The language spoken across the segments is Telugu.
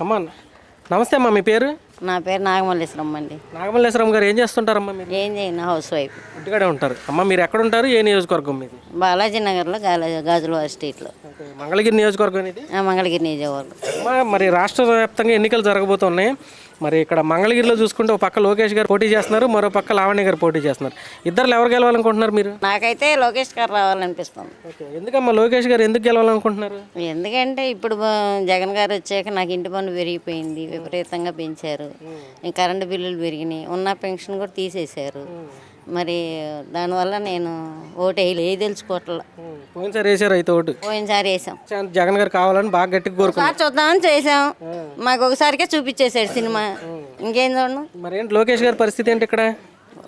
అమ్మా నమస్తే అమ్మా మీ పేరు? నా పేరు నాగమల్లేశ్వరమ్మ అండి. నాగమల్లేశ్వరం గారు ఏం చేస్తుంటారమ్మా మీరు? ఏం చేయను హౌస్ వైఫ్. ఇంటికాడే ఉంటారు. అమ్మా మీరు ఎక్కడ ఉంటారు ఏ నియోజకవర్గం మీది? బాలాజీ నగర్లో గాల గాజుల స్ట్రీట్లో. ఓకే, మంగళగిరి నియోజకవర్గం ఆ, మంగళగిరి నియోజకవర్గం. అమ్మా మరి రాష్ట్ర వ్యాప్తంగా ఎన్నికలు జరగబోతున్నాయి. మరి ఇక్కడ మంగళగిరిలో చూసుకుంటే ఒక పక్క లోకేష్ గారు పోటీ చేస్తున్నారు మరో పక్క లావణ్య గారు పోటీ చేస్తున్నారు. ఇద్దరు ఎవరు గెలవాలనుకుంటున్నారు మీరు? నాకైతే లోకేష్ గారు రావాలనిపిస్తుంది. ఓకే ఎందుకమ్మా లోకేష్ గారు ఎందుకు గెలవాలనుకుంటున్నారు? ఎందుకంటే ఇప్పుడు జగన్ గారు వచ్చాక నాకు ఇంటి పన్ను పెరిగిపోయింది విపరీతంగా పెంచారు. కరెంటు బిల్లులు పెరిగినాయి ఉన్న పెన్షన్ కూడా తీసేశారు. మరి దానివల్ల నేను ఓటు వేయలే. ఏ తెలుసుకోవట్లా. పోయినసారి వేసారు అయితే ఓటు. పోయినసారి వేసాం. జగన్ గారు కావాలని బాగా గట్టిగా కోరుకున్నారు. చూద్దామని చేసాం. మాకు ఒకసారికే చూపించేశాడు సినిమా. ఇంకేం చూడను? మరి ఏంటి లోకేష్ గారి పరిస్థితి ఏంటి ఇక్కడ?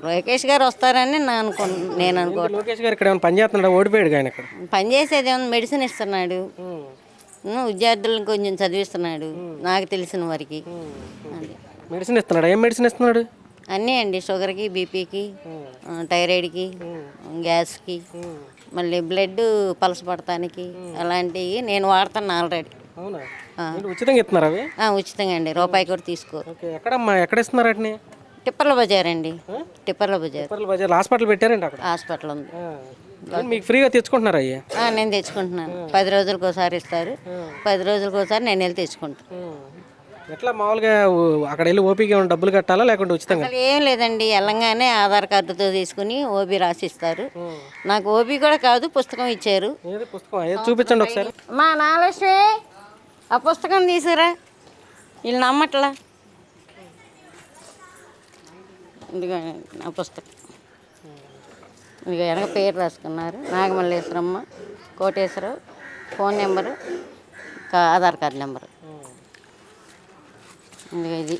లోకేష్ గారు వస్తారని నా అనుకు నేను అనుకో లోకేష్ గారు ఇక్కడ పని చేస్తున్నాడా? ఓడిపోయాడు ఆయన ఇక్కడ. పని చేసేది ఏమన్నా మెడిసిన్ ఇస్తున్నాడు. విద్యార్థులను కొంచెం చదివిస్తున్నాడు. నాకు తెలిసిన వరకు. మెడిసిన్ ఇస్తున్నాడు? ఏం మెడిసిన్ ఇస్తున్నాడు? అన్నీ అండి. షుగర్కి బీపీకి థైరాయిడ్కి గ్యాస్కి మళ్ళీ బ్లడ్ పలస పడటానికి అలాంటివి నేను వాడుతాను ఆల్రెడీ. ఉచితంగా ఇస్తున్నారు అవి? ఉచితంగా అండి. రూపాయి కూడా తీసుకో. ఎక్కడమ్మా? ఎక్కడ ఇస్తున్నారు వాటిని? టిప్పర్ల బజార్ అండి. టిప్పర్ల బజార్. బజార్. హాస్పిటల్ పెట్టారండి అక్కడ? హాస్పిటల్ ఉంది. మీకు ఫ్రీగా తెచ్చుకుంటున్నారా అయ్యి నేను తెచ్చుకుంటున్నాను. పది రోజులకు ఒకసారి ఇస్తారు పది రోజులకు ఒకసారి నేను వెళ్ళి తెచ్చుకుంటాను. ఎట్లా మామూలుగా అక్కడ వెళ్ళి ఓపీకి ఏమైనా డబ్బులు కట్టాలా లేకుంటే ఉచితంగా? అసలు ఏం లేదండి వెళ్ళంగానే ఆధార్ కార్డుతో తీసుకుని ఓబీ రాసిస్తారు. నాకు ఓబీ కూడా కాదు పుస్తకం ఇచ్చారు. ఏది పుస్తకం? ఏది చూపించండి ఒకసారి. మా నాలక్ష్మి ఆ పుస్తకం తీసుకురా వీళ్ళు నమ్మట్లా? ఇదిగో నా పుస్తకం. ఇదిగో వెనక పేరు రాసుకున్నారు. Nagamalleswaramma Koteswararao phone number Aadhaar card number. ఇది.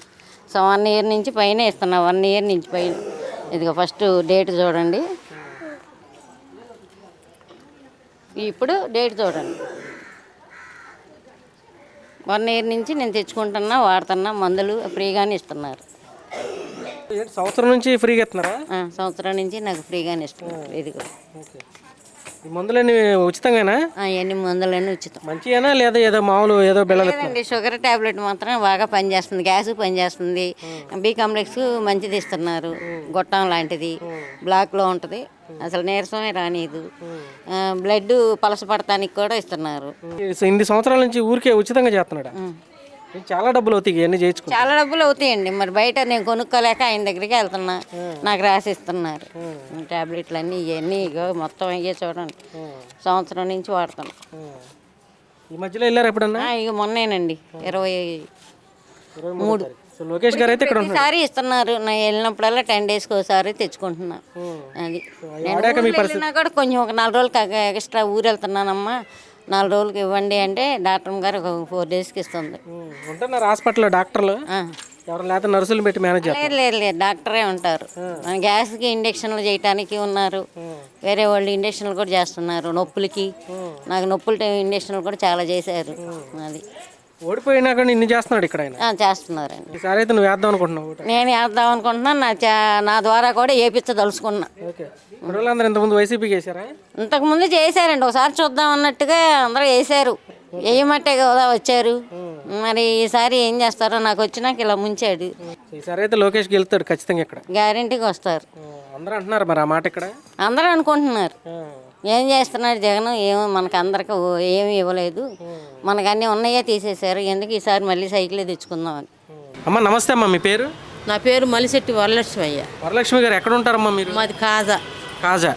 సో వన్ ఇయర్ నుంచి పైన ఇస్తున్నా వన్ ఇయర్ నుంచి పైన. ఇదిగో ఫస్ట్ డేట్ చూడండి. ఇప్పుడు డేట్ చూడండి. వన్ ఇయర్ నుంచి నేను తెచ్చుకుంటున్నా వాడుతున్నా మందులు ఫ్రీగానే ఇస్తున్నారు. సంవత్సరం నుంచి ఫ్రీగా ఇస్తున్నారా? సంవత్సరం నుంచి నాకు ఫ్రీగానే ఇస్తున్నారు ఇదిగో. ఈ మందులన్నీ ఉచితంగానా? ఆ, ఎన్ని మందులన్నీ ఉచితం. మంచిగానా లేదా ఏదో మామూలు ఏదో లేదండి షుగర్ టాబ్లెట్ మాత్రం బాగా పనిచేస్తుంది గ్యాస్ పనిచేస్తుంది. బి కాంప్లెక్స్ మంచిది ఇస్తున్నారు గొట్టం లాంటిది బ్లాక్లో ఉంటుంది. అసలు నీరసమే రానిదు. బ్లడ్ పలస పడటానికి కూడా ఇస్తున్నారు. ఇన్ని సంవత్సరాల నుంచి ఊరికే ఉచితంగా చేస్తున్నాడా? చాలా డబ్బులు అవుతాయి ఇవన్నీ చేయించుకో చాలా డబ్బులు అవుతాయండి. మరి బయట నేను కొనుక్కోలేక ఆయన దగ్గరికి వెళ్తున్నా. నాకు రాసి ఇస్తున్నారు టాబ్లెట్లు అన్నీ ఇవన్నీ ఇగో మొత్తం అయ్యే చూడండి. సంవత్సరం నుంచి వాడుతున్నా. ఈ మధ్యలో వెళ్ళారు ఎప్పుడన్నా? ఇక మొన్నేనండి. ఇరవై మూడు. సో లోకేష్ గారు అయితే ఇక్కడ ప్రతిసారి ఇస్తున్నారు. నేను వెళ్ళినప్పుడల్లా టెన్ డేస్కి ఒకసారి తెచ్చుకుంటున్నా. అది. నేను కూడా కొంచెం ఒక నాలుగు రోజులకి ఎక్స్ట్రా ఊరు వెళ్తున్నానమ్మా. నాలుగు రోజులకి ఇవ్వండి అంటే డాక్టర్ గారు ఒక ఫోర్ డేస్కి ఇస్తుంది. ఉంటున్నారు హాస్పిటల్లో డాక్టర్లు. ఎవరు లేకపోతే నర్సులు పెట్టి మేనేజ్ లేదు లేదు లేదు డాక్టరే ఉంటారు. గ్యాస్కి ఇంజక్షన్లు చేయటానికి ఉన్నారు. వేరే వాళ్ళు ఇంజక్షన్లు కూడా చేస్తున్నారు నొప్పులకి. నాకు నొప్పులు టైం ఇంజక్షన్లు కూడా చాలా చేశారు అది ఓడిపోయినా కానీ ఇన్ని చేస్తున్నాడు ఇక్కడ ఆయన. ఆ, చేస్తున్నారండి. ఈసారి అయితే నువ్వు వేద్దాం అనుకుంటున్నావు ఓటు. నేను వేద్దాం అనుకుంటున్నాను నా చా- నా ద్వారా కూడా వేపించదలుచుకున్నా. ఓకే. గొడవలందరూ ఇంతకుముందు వైసీపీకి వేసారా? ఇంతకుముందు చేశారండి ఒకసారి చూద్దాం అన్నట్టుగా అందరూ వేసారు వేయమట్టే కదా వచ్చారు. మరి ఈసారి ఏం చేస్తారో నాకు వచ్చినాక ఇలా ముంచాడు. ఈసారి అయితే లోకేష్ గెలుతాడు ఖచ్చితంగా ఇక్కడ. గ్యారంటీగా వస్తారు. ఆ, అందరూ అంటున్నారు మరి ఆ మాట ఇక్కడ? అందరూ అనుకుంటున్నారు. ఆ, ఏం చేస్తున్నాడు జగన్? ఏమో మనకు అందరికి ఓ- ఏమీ ఇవ్వలేదు. మనకు అన్నీ ఉన్నాయే తీసేశారు. ఎందుకు ఈసారి మళ్ళీ సైకిలే తెచ్చుకుందాం అని? అమ్మ నమస్తే అమ్మా మీ పేరు? నా పేరు మలిశెట్టి వరలక్ష్మయ్య. వరలక్ష్మి గారు ఎక్కడ ఉంటారమ్మా మీరు? మాది కాజా. కాజా.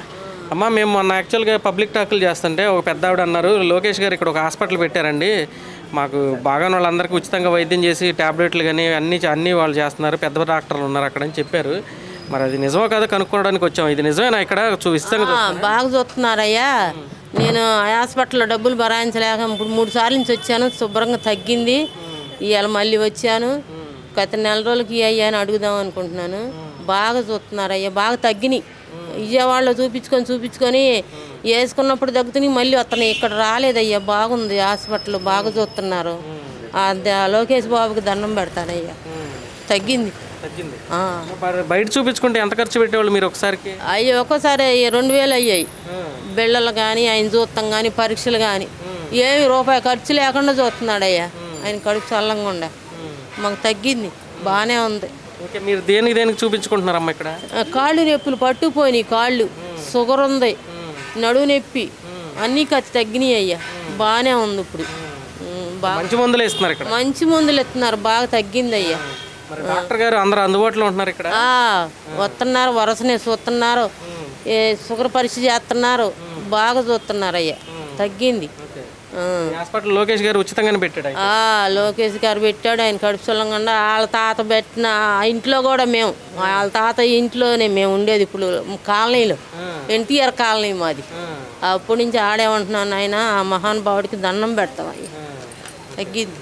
అమ్మ మేము మొన్న యాక్చువల్గా పబ్లిక్ టాకులు చేస్తుంటే ఒక పెద్ద ఆవిడ అన్నారు లోకేష్ గారు ఇక్కడ ఒక హాస్పిటల్ పెట్టారండి. మాకు బాగా వాళ్ళందరికీ ఉచితంగా వైద్యం చేసి ట్యాబ్లెట్లు కానీ అన్నీ అన్నీ వాళ్ళు చేస్తున్నారు. పెద్ద డాక్టర్లు ఉన్నారు అక్కడ అని చెప్పారు. మరి అది నిజమో కదా కనుక్కోవడానికి వచ్చాం. ఇది నిజమేనా? ఇక్కడ చూపిస్తాను బాగా చూస్తున్నారయ్యా. నేను హాస్పిటల్లో డబ్బులు భరాయించలేక ఇప్పుడు మూడు సార్లు నుంచి వచ్చాను. శుభ్రంగా తగ్గింది. ఇవాళ మళ్ళీ వచ్చాను. గత నెల రోజులకి అయ్యా అని అడుగుదాం అనుకుంటున్నాను. బాగా చూస్తున్నారయ్యా. బాగా తగ్గినాయి. విజయవాడలో చూపించుకొని చూపించుకొని వేసుకున్నప్పుడు తగ్గుతున్నాయి. మళ్ళీ వస్తున్నాయి ఇక్కడ రాలేదయ్యా. బాగుంది హాస్పిటల్ బాగా చూస్తున్నారు. లోకేష్ బాబుకి దండం పెడతానయ్యా. తగ్గింది. తగ్గింది. బయట చూపించుకుంటే ఎంత ఖర్చు పెట్టేవాళ్ళు మీరు ఒకసారికి అయ్యి ఒక్కోసారి రెండు వేలు అయ్యాయి. బిళ్ళలు కానీ ఆయన చూస్తాం కానీ పరీక్షలు కానీ ఏమి రూపాయి ఖర్చు లేకుండా చూస్తున్నాడు అయ్యా ఆయన కడుపు చల్లంగా ఉండే. మాకు తగ్గింది. బాగానే ఉంది. ఓకే మీరు దేనికి దేనికి చూపించుకుంటున్నారమ్మా ఇక్కడ? కాళ్ళు నొప్పులు పట్టుకుపోయినాయి కాళ్ళు. షుగర్ ఉంది. నడువు నొప్పి. అన్నీ కత్తి తగ్గినాయి అయ్యా. బాగానే ఉంది ఇప్పుడు. మంచి మందులు ఇస్తున్నారు ఇక్కడ. మంచి మందులు ఇస్తున్నారు బాగా తగ్గింది అయ్యా. మరి డాక్టర్ గారు అందరూ అందుబాటులో ఉంటున్నారు ఇక్కడ? ఆ, వస్తున్నారు వరసనే చూస్తున్నారు. ఏ షుగర్ పరీక్ష చేస్తున్నారు. బాగా చూస్తున్నారు అయ్యా. తగ్గింది. ఓకే. ఆ. ఈ హాస్పిటల్ లోకేష్ గారు ఉచితంగానే పెట్టాడు ఆయన. ఆ, లోకేష్ గారు పెట్టాడు. ఆయన కడుపు వాళ్ళ తాత పెట్టిన ఆ ఇంట్లో కూడా మేము. వాళ్ళ తాత ఇంట్లోనే మేము ఉండేది ఇప్పుడు కాలనీలో. ఎన్టీఆర్ కాలనీ మాది. అప్పటి నుంచి ఆడేమంటున్నాను ఆయన ఆ మహానుభావుడికి దండం పెడతాం అయ్యా. తగ్గింది.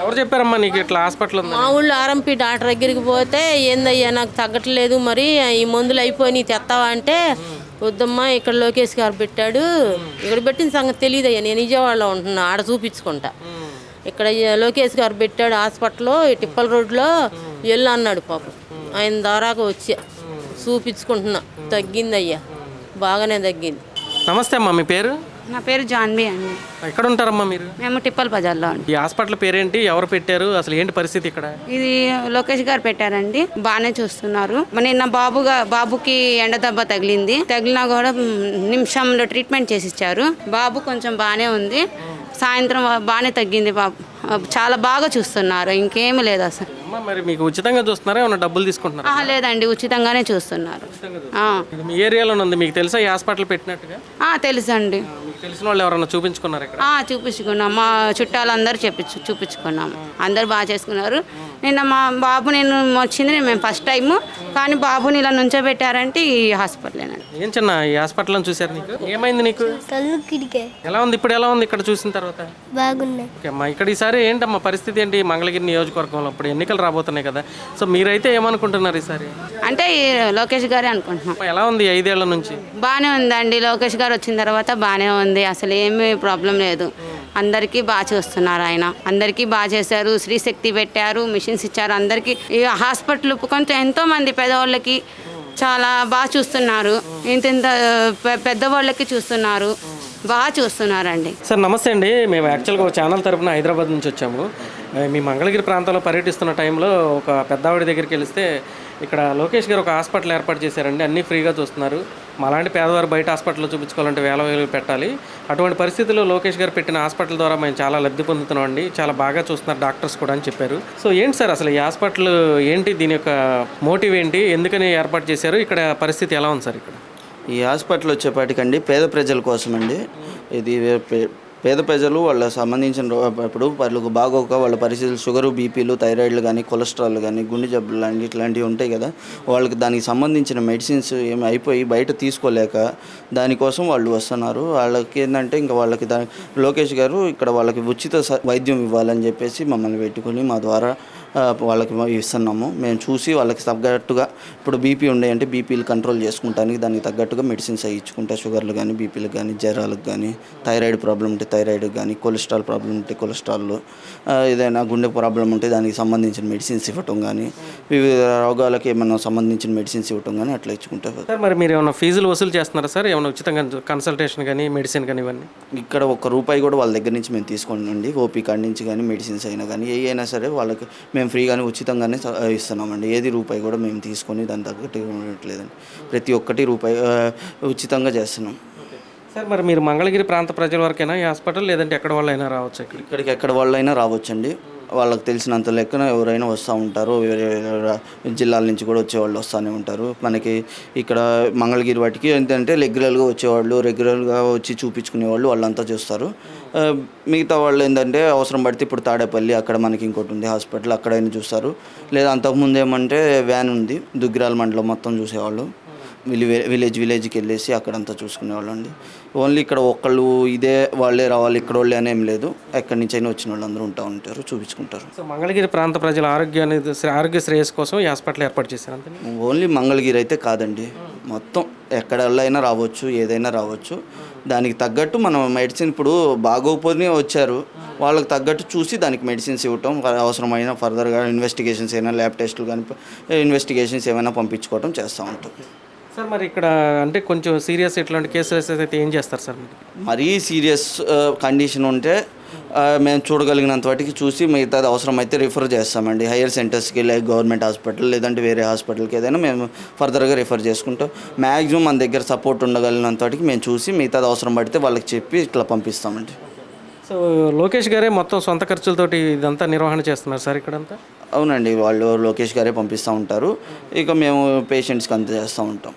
ఎవరు చెప్పారమ్మా నీకు ఇట్లా హాస్పిటల్ ఉంది మా ఊళ్ళో ఆర్ఎంపీ డాక్టర్ దగ్గరికి పోతే ఏందయ్యా నాకు తగ్గట్లేదు మరి ఈ మందులు అయిపోయి తెస్తావా అంటే వద్దమ్మా ఇక్కడ లోకేష్ గారు పెట్టాడు. ఇక్కడ పెట్టిన సంగతి తెలియదయ్యా నేను విజయవాడలో ఉంటున్నా ఆడ చూపించుకుంటా. ఇక్కడ లోకేష్ గారు పెట్టాడు హాస్పిటల్లో ఈ తిప్పల రోడ్లో వెళ్ళు అన్నాడు పాపం. ఆయన దారాగా వచ్చా. చూపించుకుంటున్నా. తగ్గిందయ్యా. బాగానే తగ్గింది. నమస్తే అమ్మా మీ పేరు? నా పేరు జాన్వి అండి. ఎక్కడ ఉంటారమ్మా మీరు? మేము టిప్పల్ బజార్లో అండి. ఈ హాస్పిటల్ పేరేంటి? ఎవరు పెట్టారు? అసలు ఏంటి పరిస్థితి ఇక్కడ? ఇది లోకేష్ గారు పెట్టారండి. బాగానే చూస్తున్నారు. నిన్న బాబుగా బాబుకి ఎండ దెబ్బ తగిలింది. తగిలినా కూడా నిమిషంలో ట్రీట్మెంట్ చేసి ఇచ్చారు బాబు కొంచెం బాగానే ఉంది. సాయంత్రం బాగానే తగ్గింది బాబు. చాలా బాగా చూస్తున్నారు. ఇంకేమీ లేదు అసలు. మరి మీకు ఉచితంగా చూస్తున్నారా? ఏమైనా డబ్బులు తీసుకుంటున్నారా? లేదండి. ఉచితంగానే చూస్తున్నారు. ఏరియాలో ఉంది. మీకు తెలుసా ఈ హాస్పిటల్ పెట్టినట్టుగా? తెలుసండి. తెలిసిన వాళ్ళు ఎవరైనా చూపించుకున్నారు ఇక్కడ? ఆ, చూపించుకున్నాం. మా చుట్టాలందరూ చెప్పించు చూపించుకున్నాం అందరు బాగా చేసుకున్నారు. నిన్న మా బాబు నేను వచ్చింది మేము ఫస్ట్ టైం కానీ బాబుని ఇలా నుంచోబెట్టారంటే ఈ హాస్పిటలేనండి. ఏం చిన్న ఈ హాస్పిటల్ చూసారు నీకు? ఏమైంది నీకు? కళ్ళు కిడికే. ఎలా ఉంది? ఇప్పుడు ఎలా ఉంది ఇక్కడ చూసిన తర్వాత? బాగున్నాయి. ఇక్కడ ఈసారి ఏంటమ్మా పరిస్థితి ఏంటి? మంగళగిరి నియోజకవర్గంలో ఇప్పుడు ఎన్నికలు రాబోతున్నాయి కదా. సో మీరైతే ఏమనుకుంటున్నారు ఈసారి? అంటే ఈ లోకేష్ గారే అనుకుంటున్నాం. ఎలా ఉంది ఐదేళ్ళ నుంచి? బాగానే ఉందండి. లోకేష్ గారు వచ్చిన తర్వాత బాగానే ఉంది. అసలు ఏమీ ప్రాబ్లం లేదు. అందరికీ బాగా చూస్తున్నారు ఆయన. అందరికీ బాగా చేశారు శ్రీశక్తి పెట్టారు మిషన్స్ ఇచ్చారు. అందరికీ హాస్పిటల్ కొంచెం ఎంతో మంది చాలా బాగా చూస్తున్నారు. ఇంత ఇంత పెద్దవాళ్ళకి చూస్తున్నారు. బాగా చూస్తున్నారండి. సార్ నమస్తే అండి. మేము యాక్చువల్గా ఒక ఛానల్ తరపున హైదరాబాద్ నుంచి వచ్చాము. మీ మంగళగిరి ప్రాంతంలో పర్యటిస్తున్న టైంలో ఒక పెద్దావిడ దగ్గరికి వెళితే ఇక్కడ లోకేష్ గారు ఒక హాస్పిటల్ ఏర్పాటు చేశారండి. అన్నీ ఫ్రీగా చూస్తున్నారు. మాలాంటి పేదవారు బయట హాస్పిటల్లో చూపించుకోవాలంటే వేల వేలు పెట్టాలి. అటువంటి పరిస్థితుల్లో లోకేష్ గారు పెట్టిన హాస్పిటల్ ద్వారా మేము చాలా లబ్ధి పొందుతున్నాం అండి. చాలా బాగా చూస్తున్నారు డాక్టర్స్ కూడా అని చెప్పారు. సో ఏంటి సార్ అసలు ఈ హాస్పిటల్ ఏంటి? దీని యొక్క మోటివ్ ఏంటి? ఎందుకని ఏర్పాటు చేశారు? ఇక్కడ పరిస్థితి ఎలా ఉంది సార్ ఇక్కడ? ఈ హాస్పిటల్ వచ్చేపాటికండి పేద ప్రజల కోసమండి. ఇది పేద ప్రజలు వాళ్ళ సంబంధించిన ఇప్పుడు వాళ్ళకు బాగోక వాళ్ళ పరిస్థితులు షుగరు బీపీలు థైరాయిడ్లు కానీ కొలెస్ట్రాల్ కానీ గుండె జబ్బులు లాంటి ఇట్లాంటివి ఉంటాయి కదా వాళ్ళకి దానికి సంబంధించిన మెడిసిన్స్ ఏమి అయిపోయి బయట తీసుకోలేక దానికోసం వాళ్ళు వస్తున్నారు. వాళ్ళకి ఏంటంటే ఇంకా వాళ్ళకి దా లోకేష్ గారు ఇక్కడ వాళ్ళకి ఉచిత వైద్యం ఇవ్వాలని చెప్పేసి మమ్మల్ని పెట్టుకుని మా ద్వారా వాళ్ళకి ఇస్తున్నాము. మేము చూసి వాళ్ళకి తగ్గట్టుగా ఇప్పుడు బీపీ ఉండే అంటే బీపీలు కంట్రోల్ చేసుకుంటానికి దానికి తగ్గట్టుగా మెడిసిన్స్ అవి ఇచ్చుకుంటా షుగర్లు కానీ బీపీలు కానీ జ్వరాలకు కానీ థైరాయిడ్ ప్రాబ్లం ఉంటే థైరాయిడ్ కానీ కొలెస్ట్రాల్ ప్రాబ్లం ఉంటే కొలెస్ట్రాల్ ఏదైనా గుండె ప్రాబ్లం ఉంటే దానికి సంబంధించిన మెడిసిన్స్ ఇవ్వటం కానీ వివిధ రోగాలకి ఏమైనా సంబంధించిన మెడిసిన్స్ ఇవ్వటం కానీ అట్లా ఇచ్చుకుంటా సార్. మరి మీరు ఏమైనా ఫీజులు వసూలు చేస్తున్నారా సార్? ఏమైనా ఉచితంగా కన్సల్టేషన్ కానీ మెడిసిన్ కానీ ఇవన్నీ? ఇక్కడ ఒక్క రూపాయి కూడా వాళ్ళ దగ్గర నుంచి మేము తీసుకోండి ఓపీ కార్డ్ నుంచి కానీ మెడిసిన్స్ అయినా కానీ ఏ అయినా సరే వాళ్ళకి మేము ఫ్రీగానే ఉచితంగానే ఇస్తున్నామండి. ఏది రూపాయి కూడా మేము తీసుకొని దాని తగ్గట్టు ఉండట్లేదండి. ప్రతి ఒక్కటి రూపాయి ఉచితంగా చేస్తున్నాం. సార్ మరి మీరు మంగళగిరి ప్రాంత ప్రజల వరకైనా ఈ హాస్పిటల్ లేదంటే ఎక్కడ వాళ్ళైనా రావచ్చు ఇక్కడ ఇక్కడికి ఎక్కడ వాళ్ళైనా రావచ్చండి. వాళ్ళకి తెలిసినంత లెక్కన ఎవరైనా వస్తూ ఉంటారు. వేరే వేరే జిల్లాల నుంచి కూడా వచ్చేవాళ్ళు వస్తూనే ఉంటారు. మనకి ఇక్కడ మంగళగిరి వాటికి ఏంటంటే రెగ్యులర్గా వచ్చేవాళ్ళు రెగ్యులర్గా వచ్చి చూపించుకునే వాళ్ళు వాళ్ళంతా చూస్తారు. మిగతా వాళ్ళు ఏంటంటే అవసరం పడితే ఇప్పుడు తాడేపల్లి అక్కడ మనకి ఇంకోటి ఉంది హాస్పిటల్ అక్కడైనా చూస్తారు. లేదా అంతకుముందు ఏమంటే వ్యాన్ ఉంది దుగ్గిరాల మండలం మొత్తం చూసేవాళ్ళు. విలేజ్ విలేజ్కి వెళ్ళేసి అక్కడంతా చూసుకునేవాళ్ళు అండి ఓన్లీ ఇక్కడ ఒక్కళ్ళు ఇదే వాళ్ళే రావాలి ఇక్కడ వాళ్ళే అని ఏం లేదు. ఎక్కడి నుంచి అయినా వచ్చిన వాళ్ళు అందరూ ఉంటా ఉంటారు చూపించుకుంటారు. సో మంగళగిరి ప్రాంత ప్రజల ఆరోగ్యాన్ని ఆరోగ్య శ్రేయస్ కోసం ఈ హాస్పిటల్ ఏర్పాటు చేశారు అంతే ఓన్లీ మంగళగిరి అయితే కాదండి. మొత్తం ఎక్కడ అయినా రావచ్చు ఏదైనా రావచ్చు. దానికి తగ్గట్టు మనం మెడిసిన్ ఇప్పుడు బాగోకపోతే వచ్చారు. వాళ్ళకి తగ్గట్టు చూసి దానికి మెడిసిన్స్ ఇవ్వటం అవసరమైన ఫర్దర్గా ఇన్వెస్టిగేషన్స్ అయినా ల్యాబ్ టెస్టులు కానీ ఇన్వెస్టిగేషన్స్ ఏమైనా పంపించుకోవటం చేస్తూ ఉంటాం. సార్ మరి ఇక్కడ అంటే కొంచెం సీరియస్ ఇట్లాంటి కేసెస్ అయితే ఏం చేస్తారు సార్ మీరు? సీరియస్ కండిషన్ ఉంటే మేము చూడగలిగినంత వాటికి చూసి మిగతాది అవసరమైతే రిఫర్ చేస్తామండి. హైయర్ సెంటర్స్కి లైక్ గవర్నమెంట్ హాస్పిటల్ లేదంటే వేరే హాస్పిటల్కి ఏదైనా మేము ఫర్దర్గా రిఫర్ చేసుకుంటాం. మ్యాక్సిమం మన దగ్గర సపోర్ట్ ఉండగలిగినంత వాటికి మేము చూసి మిగతాది అవసరం పడితే వాళ్ళకి చెప్పి ఇట్లా పంపిస్తామండి. సో లోకేష్ గారే మొత్తం సొంత ఖర్చులతోటి ఇదంతా నిర్వహణ చేస్తున్నారు సార్ ఇక్కడంతా? అవునండి వాళ్ళు లోకేష్ గారే పంపిస్తూ ఉంటారు. ఇక మేము పేషెంట్స్కి అంత చేస్తూ ఉంటాం.